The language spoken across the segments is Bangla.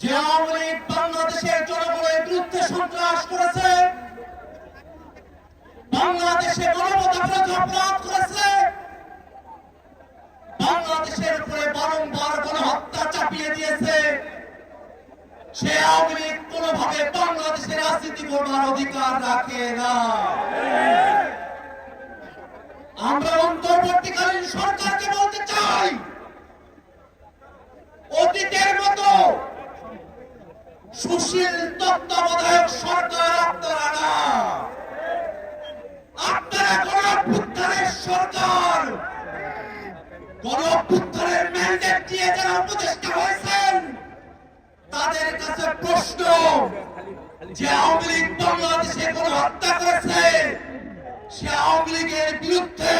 যে আওয়ামী লীগ বাংলাদেশের জনগণের করেছে, বাংলাদেশে গণমতা বিরোধী অপরাধ করেছে, বাংলাদেশের উপরে বারংবার গণহত্যা চাপিয়ে দিয়েছে, সে আওয়ামী লীগ কোনোভাবে রাজনীতি করবার অধিকার রাখে না। সুশীল তত্ত্বাবধায়ক সরকার আপনারা না। আপনারা অভ্যুত্থানের সরকার। অভ্যুত্থানের ম্যান্ডেট দিয়ে যারা উপদেষ্টা হয়েছেন, তাদের কাছে প্রশ্ন, যে আওয়ামী লীগ বাংলাদেশে কোন হত্যা করেছে? সে আওয়ামী লীগের বিরুদ্ধে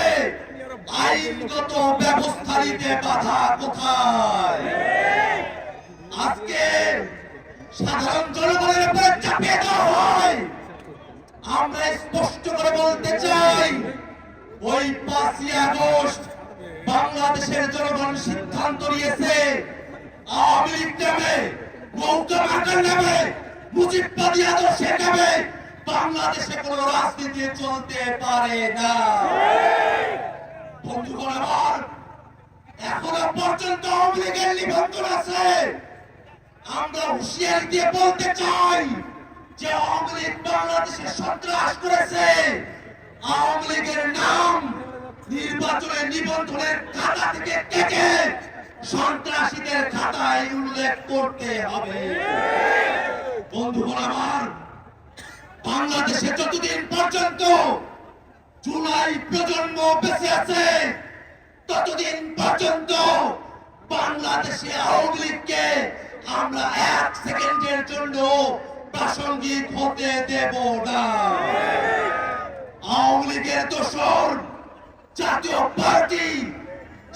আইনগত ব্যবস্থা নিতে বাধা কোথায়? সাধারণ জনগণের উপরে চাপিয়ে দেওয়া হয়। আমরা স্পষ্ট করে বলতে চাই, ওই পাঁচই আগস্ট বাংলাদেশের জনগণ সিদ্ধান্ত নিয়েছে, আওয়ামী লীগ নামে মৌকা মার্কার নামে মুজিববাদী আদর্শের নামে বাংলাদেশে কোন রাজনীতি চলতে পারে না। বন্ধুগণ আমার এখনও পর্যন্ত আওয়ামী লীগের নিবন্ধন আছে। আমরা হুঁশিয়ারি দিয়ে বলতে চাই যে আওয়ামী লীগ বাংলাদেশে সন্ত্রাস করেছে। আওয়ামী লীগের নাম নির্বাচনের নিবন্ধনের খাতা থেকে কেটে সন্ত্রাসীদের খাতায় উল্লেখ করতে হবে। বন্ধুগণ আমার, বাংলাদেশে যতদিন পর্যন্ত জুলাই প্রজন্ম বেঁচে আছে, ততদিন পর্যন্ত বাংলাদেশে আওয়ামী লীগকে আমরা এক সেকেন্ডের জন্য প্রাসঙ্গিক হতে দেব না। আওয়ামী লীগের দোসর জাতীয় পার্টি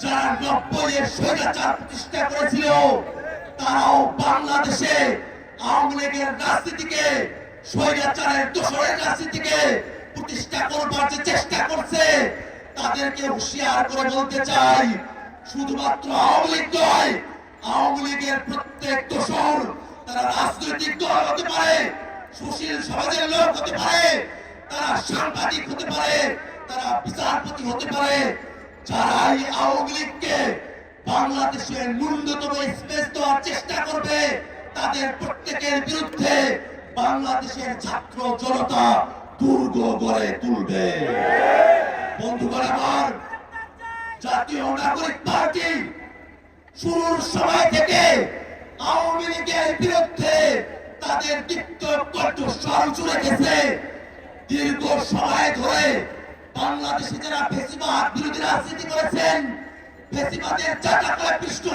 যারা নব্বই স্বৈরাচার প্রতিষ্ঠা করেছিল, তারাও বাংলাদেশে আওয়ামী লীগের রাজনীতিকে, স্বৈরাচারের দোসরের রাজনীতিকে প্রতিষ্ঠা করবার যে চেষ্টা করছে, তাদেরকে হুঁশিয়ার করে বলতে চাই, শুধুমাত্র আওয়ামী লীগ নয় আওয়ামী লীগের প্রত্যেক দোসর তারা রাজনৈতিক দল হতে পারে, সুশীল সমাজের লোক হতে পারে, তারা সাংবাদিক হতে পারে, তারা বিচারপতি হতে পারে যারা এই আওয়ামী লীগকে বাংলাদেশের ন্যূনতম স্পেস দেওয়ার চেষ্টা করবে, তাদের প্রত্যেকের বিরুদ্ধে বাংলাদেশের ছাত্র জনতা দুর্গ গড়ে তুলবে। বন্ধুগণ আমার, জাতীয় নাগরিক শুরুর সময় থেকে আওয়ামী লীগের বিরুদ্ধে তাদের দীপ্ত কণ্ঠস্বর জুড়ে গেছে। দীর্ঘ সময় ধরে বাংলাদেশে যারা ফেসিবাদ বিরোধী রাজনীতি করেছেন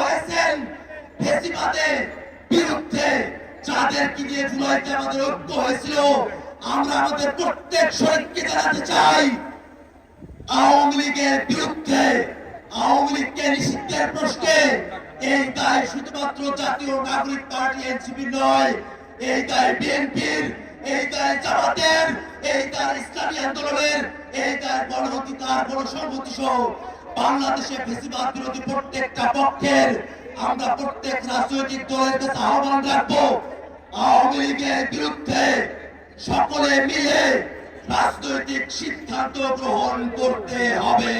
হয়েছেন বিরুদ্ধে নিয়ে জুলাইতে আমাদের ঐক্য হয়েছিল, আমরা আমাদের প্রত্যেক শরীরকে জানাতে চাই, আওয়ামী লীগের বিরুদ্ধে আওয়ামী লীগকে নিষিদ্ধের প্রশ্নে এই দায় শুধুমাত্র জাতীয় নাগরিক পার্টি এনসিপি নয়, এই দায় বিএনপির, এই দায় জামাতের, এই দায় ইসলামী আন্দোলনের, এই দায় গণঅধিকার, গণসংহতি সহ বাংলাদেশে ফেসিবাদ বিরোধী প্রত্যেকটা পক্ষের আমরা প্রত্যেক রাজনৈতিক দলের কাছে আহ্বান রাখব, আওয়ামী লীগের বিরুদ্ধে সকলে মিলে রাজনৈতিক সিদ্ধান্ত গ্রহণ করতে হবে।